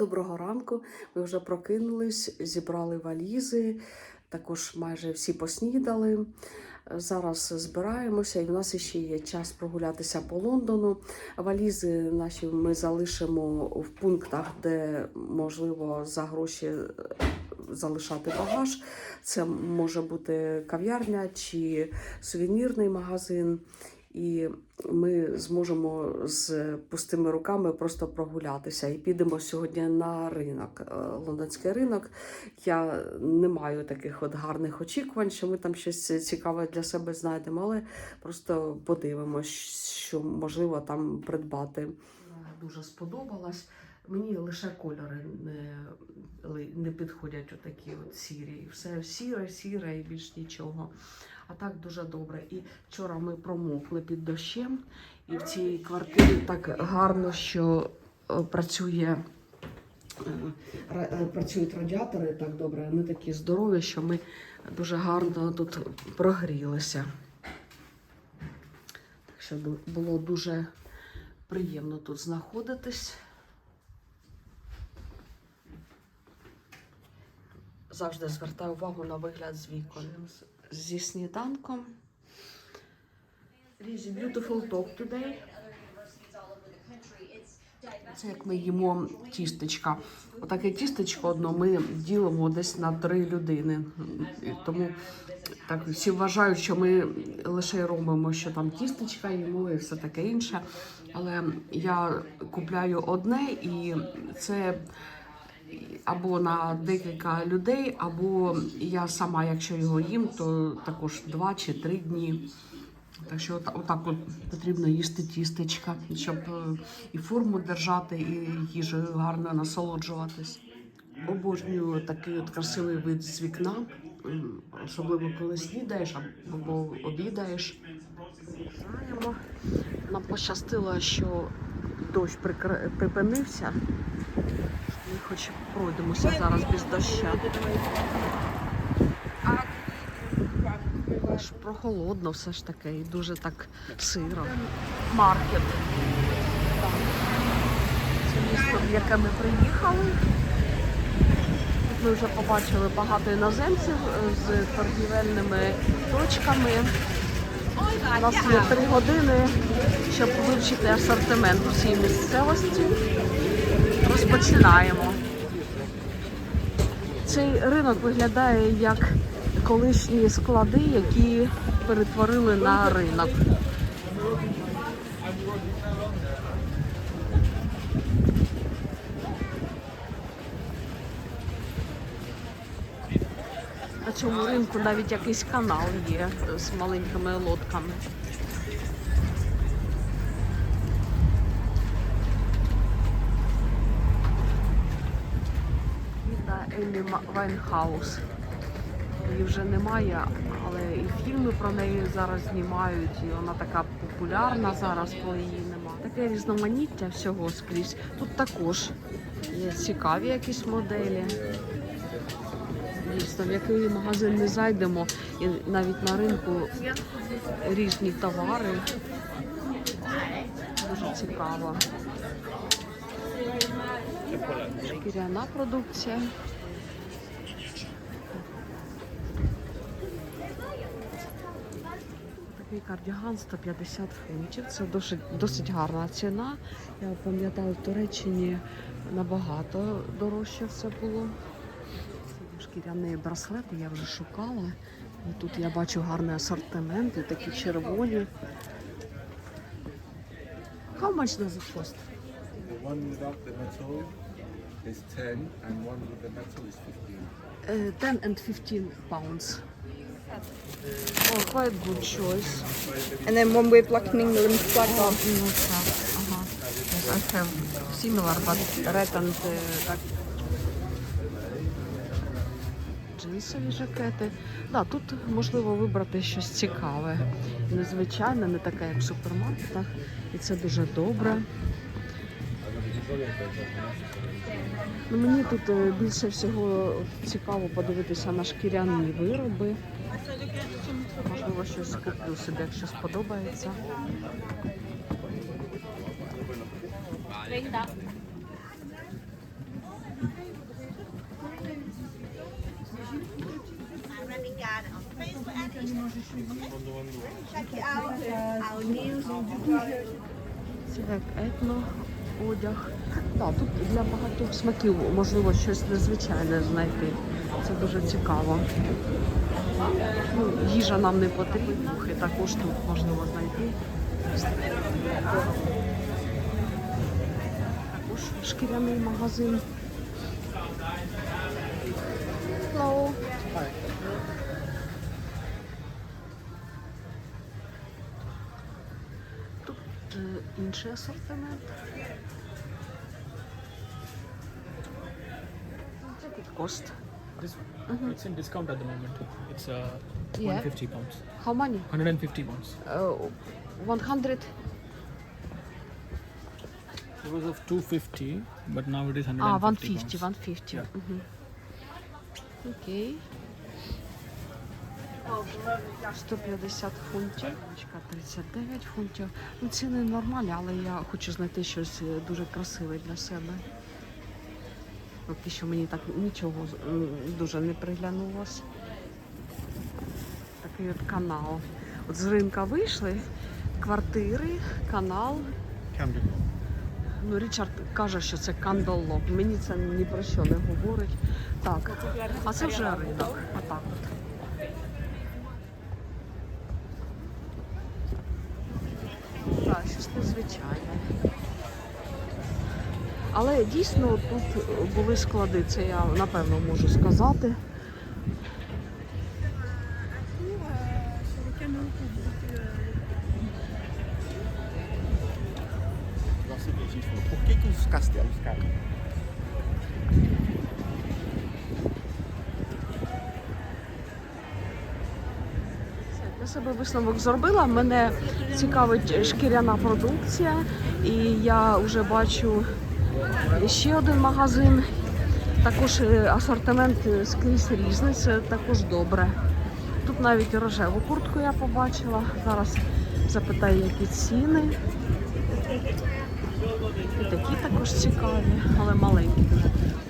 Доброго ранку. Ми вже прокинулись, зібрали валізи, також майже всі поснідали. Зараз збираємося, і в нас ще є час прогулятися по Лондону. Валізи наші ми залишимо в пунктах, де можливо за гроші е, залишати багаж. Це може бути кав'ярня чи сувенірний магазин. І ми зможемо з пустими руками просто прогулятися. І підемо сьогодні на ринок, е, лондонський ринок. Я не маю таких от гарних очікувань, що ми там щось цікаве для себе знайдемо, але просто подивимось, що можливо там придбати. Дуже сподобалось. Мені лише кольори не, не підходять отакі от сірі. Все сіре, сіре і більш нічого. А так дуже добре. І вчора ми промокли під дощем, і в цій квартирі так гарно, що е, працює. е, е, Працюють радіатори так добре, вони такі здорові, що ми дуже гарно тут прогрілися. Так що було дуже приємно тут знаходитись. Завжди звертаю увагу на вигляд з вікон. Зі сніданком. A beautiful talk today. Це як ми їмо тістечка. Отаке тістечко одно ми ділимо десь на три людини. Тому так всі вважають, що ми лише робимо, що там тістечка їмо і все таке інше. Але я купляю одне, і це або на декілька людей, або я сама, якщо його їм, то також два чи три дні. Так що отак от потрібно їсти тістечка, щоб е, і форму держати, і їжею гарно насолоджуватись. Обожнюю такий от красивий вид з вікна, особливо коли снідаєш або обідаєш. Нам пощастило, що дощ припинився. Хоч пройдемося зараз без доща. Але ж прохолодно все ж таки і дуже так сиро. Маркет. Це місто, в яке ми приїхали. Тут ми вже побачили багато іноземців е, з торгівельними точками. У нас є три години, щоб вивчити асортимент у цій місцевості. Розпочинаємо. Цей ринок виглядає як колишні склади, які перетворили на ринок. На цьому ринку навіть якийсь канал є з маленькими лодками. Та Вайнхаус. Її вже немає, але і фільми про неї зараз знімають, і вона така популярна зараз, коли її немає. Таке різноманіття всього скрізь. Тут також є цікаві якісь моделі. Дійсно, в який магазин не зайдемо, і навіть на ринку різні товари. Дуже цікаво. Шкіряна продукція. Такий кардіган 150 фунтів. Це досить, досить гарна ціна. Я пам'ятаю, в Туреччині набагато дорожче все було. Це Шкіряні браслети я вже шукала. І тут я бачу гарний асортимент, і такі червоні. How much does it cost? The one without the metal is 10 and one with the metal is 15. Uh, 10 and 15 pounds. Oh, quite good choice. And then one with an England flag on. Ага. Yes, I have similar, but red and uh, так. Джинсові жакети. Да, тут можливо вибрати щось цікаве. Незвичайне, не таке, як в супермаркетах. І це дуже добре. Ну, мені тут е, більше всього цікаво подивитися на шкіряні вироби. Можливо, щось куплю собі, якщо сподобається. Це етно одяг. Так, тут для багатьох смаків можливо щось незвичайне знайти. Це дуже цікаво. Ну, їжа нам не потрібна, і також тут можливо знайти. Також шкіряний магазин. Hello. інший асортимент. It cost. This one, it's in discount at the moment. It's uh, Yeah. 150 pounds. How many? 150 pounds. Uh, 100. It was of 250, but now it is 150 А, 150, pounds. 150. Yeah. Мгм. Окей. 150 фунтів, 39 фунтів. Ну, ціни нормальні, але я хочу знайти щось е, дуже красиве для себе. Поки що мені так нічого дуже не приглянулось. Такий от канал. От з ринка вийшли, квартири, канал, Ну, Річард каже, що це кандалок. Мені це ні про що не говорить. Так, а це вже ринок. Отак от. Щось незвичайне. Але дійсно тут були склади, це я напевно можу сказати. Себе висновок зробила. Мене цікавить шкіряна продукція, і я вже бачу ще один магазин. Також е, асортимент скрізь різний, це також добре. Тут навіть рожеву куртку я побачила. Зараз запитаю, які ціни. І такі також цікаві, але маленькі.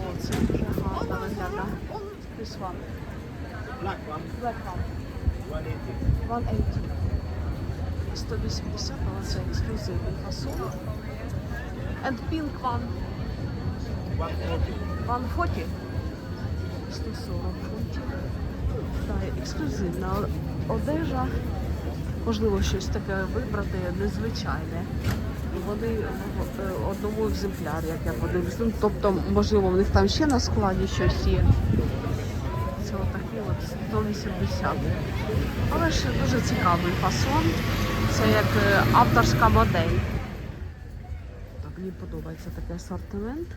О, це дуже гарно виглядає. This. Black one, Black one. 180. 180. 180, але це ексклюзивний фасон. And pink one. 140. 140. 140 фунтів. Так, ексклюзивна одежа. Можливо, щось таке вибрати незвичайне. Вони в одному екземплярі, як я подивлюсь. Ну, тобто, можливо, в них там ще на складі щось є. Отакий от 180. Але ще дуже цікавий фасон. Це як е, авторська модель. Так, мені подобається такий асортимент.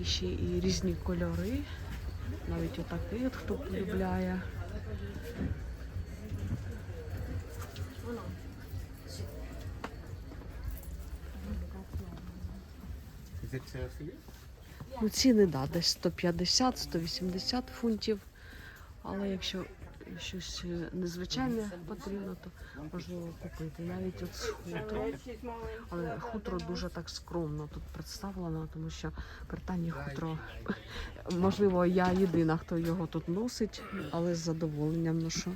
І ще і різні кольори. Навіть отакий, от хто полюбляє. Ну, ціни, да, десь 150-180 фунтів. Але якщо щось е, незвичайне потрібно, то можливо купити. Навіть от з хутро. Але хутро дуже так скромно тут представлено, тому що Британії хутро, можливо, я єдина, хто його тут носить, але з задоволенням ношу.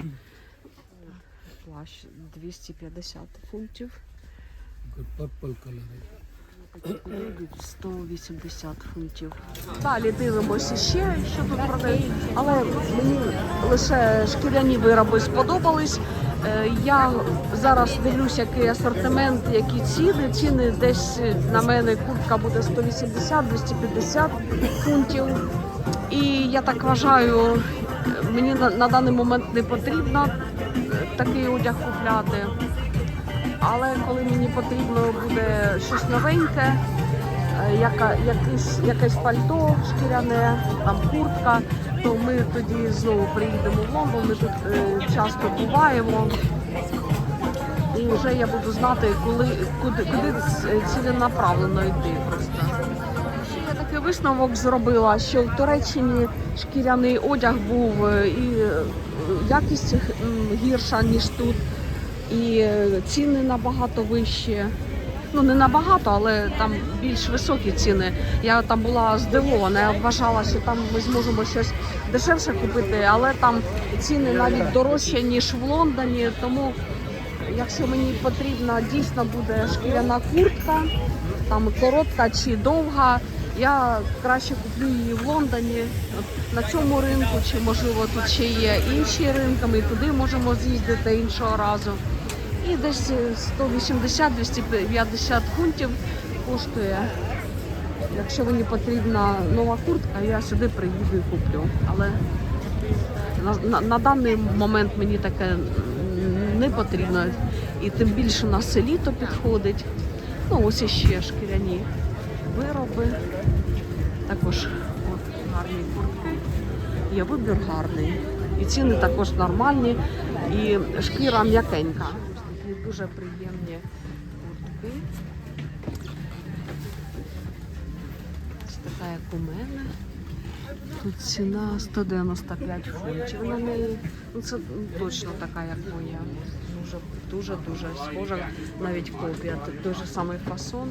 Плащ 250 фунтів. Purple color. 180 фунтів. Далі дивимося ще, що тут продають. Але мені лише шкіряні вироби сподобались. Е, Я зараз дивлюся, який асортимент, які ціни. Ціни десь на мене куртка буде 180-250 фунтів. І я так вважаю, мені на, на даний момент не потрібно е, такий одяг купляти. Але коли мені потрібно буде щось новеньке, е, яка, якесь, якесь пальто шкіряне, там куртка, то ми тоді знову приїдемо в Лондон. Ми тут е, часто буваємо. І вже я буду знати, коли, куди, куди ц- ціленаправлено йти просто. Я такий висновок зробила, що в Туреччині шкіряний одяг був е, і е, якість гірша, ніж тут і ціни набагато вищі. Ну не набагато, але там більш високі ціни. Я там була здивована. Я вважала, що там ми зможемо щось дешевше купити, але там ціни навіть дорожчі ніж в Лондоні. Тому, якщо мені потрібна дійсно буде шкіряна куртка, там коротка чи довга. Я краще куплю її в Лондоні на цьому ринку, чи можливо тут ще є інші ринки. Ми туди можемо з'їздити іншого разу. І десь е, 180-250 фунтів коштує. Якщо мені потрібна нова куртка, я сюди приїду і куплю. Але на, на, на даний момент мені таке не потрібно. І тим більше на селі то підходить. Ну, ось іще шкіряні вироби. Також от, гарні куртки. Є вибір гарний. І ціни також нормальні. І шкіра м'якенька. Дуже приємні куртки. Ось така, як у мене. Тут ціна 195 фунтів на неї. Ну, це точно така, як моя. Дуже, дуже, дуже схожа. Навіть копія. Тут той же самий фасон.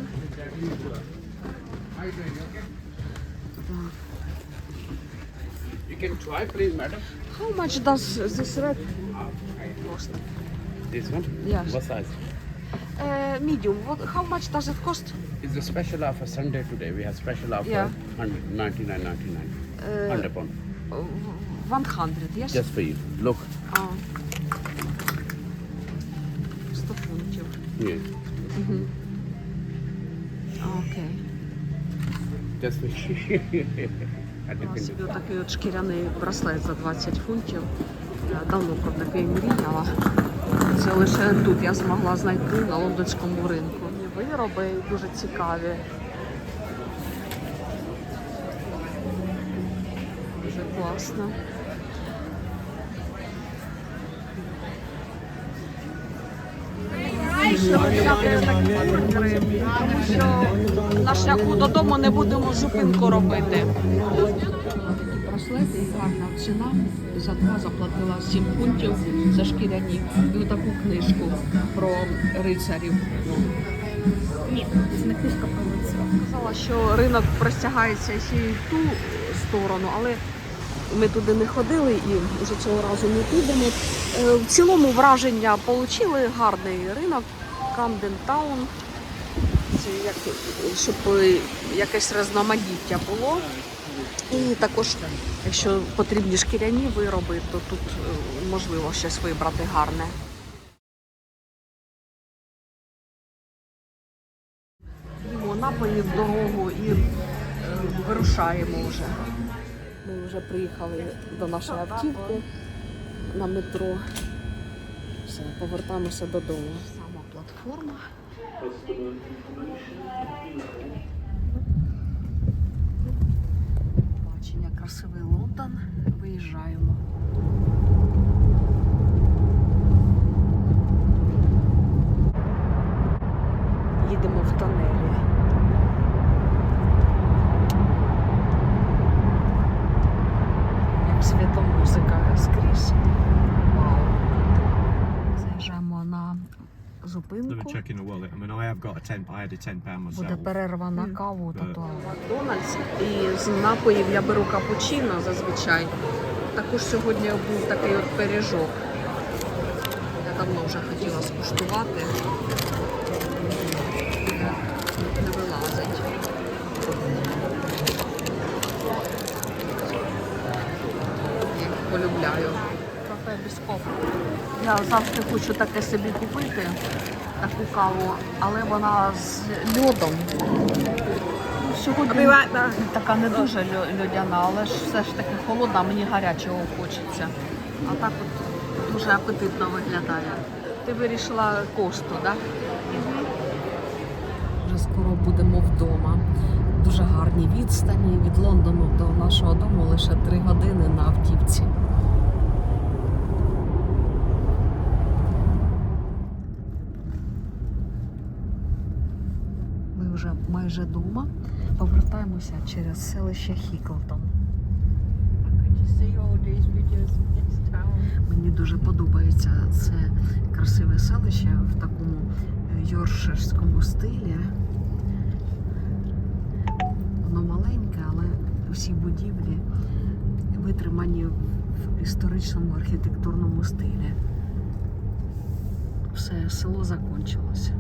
You can try, please, madam. How much does this red cost? This one? Yes. What size? Uh, medium. What, how much does it cost? It's a special offer Sunday today. We have special offer Yeah. 199 99 Uh, 100 pound. 100, yes? Just for you. Look. А. 100 фунтів. Yeah. Окей. Just for you. You Я собі такий от шкіряний браслет за 20 фунтів. Я давно про такий мріяла. Це лише тут я змогла знайти на лондонському ринку. Вироби дуже цікаві. Дуже класно. Тому що на шляху додому не будемо зупинку робити. Браслети і гарна ціна. За два заплатила 7 фунтів за шкіряні і таку книжку про рицарів. Ні, це не книжка про лицарів. Казала, що ринок простягається ще й в ту сторону, але ми туди не ходили і вже цього разу не підемо. Е, В цілому враження отримали гарний ринок Камден Таун. Як, щоб якесь різноманіття було. І також, якщо потрібні шкіряні вироби, то тут е, можливо щось вибрати гарне. П'ємо напої в дорогу і е, вирушаємо вже. Ми вже приїхали до нашої автівки на метро. Все, повертаємося додому. Сама платформа. Красивий Лондон. Виїжджаємо. Їдемо в тонелі. Як світомузика скрізь. Вау. Заїжджаємо на Let me зупинку. check in the wallet. I mean, I have got a ten. I had a ten pound Буде перервана перерва на каву та Макдональдс. І з напоїв я беру капучино зазвичай. Також сьогодні був такий от пиріжок. Я давно вже хотіла скуштувати. Я завжди хочу таке собі купити, таку каву, але вона з льодом. Сьогодні така не дуже льо- льодяна, але ж все ж таки холодна, мені гарячого хочеться. А так от дуже апетитно виглядає. Ти вирішила косту, так? Вже скоро будемо вдома. Дуже гарні відстані від Лондону до нашого дому лише три години на автівці. Ми вже вдома. Повертаємося через селище Хіклтон. Мені дуже подобається це красиве селище в такому йорширському стилі. Воно маленьке, але всі будівлі витримані в історичному архітектурному стилі. Все, село закончилося.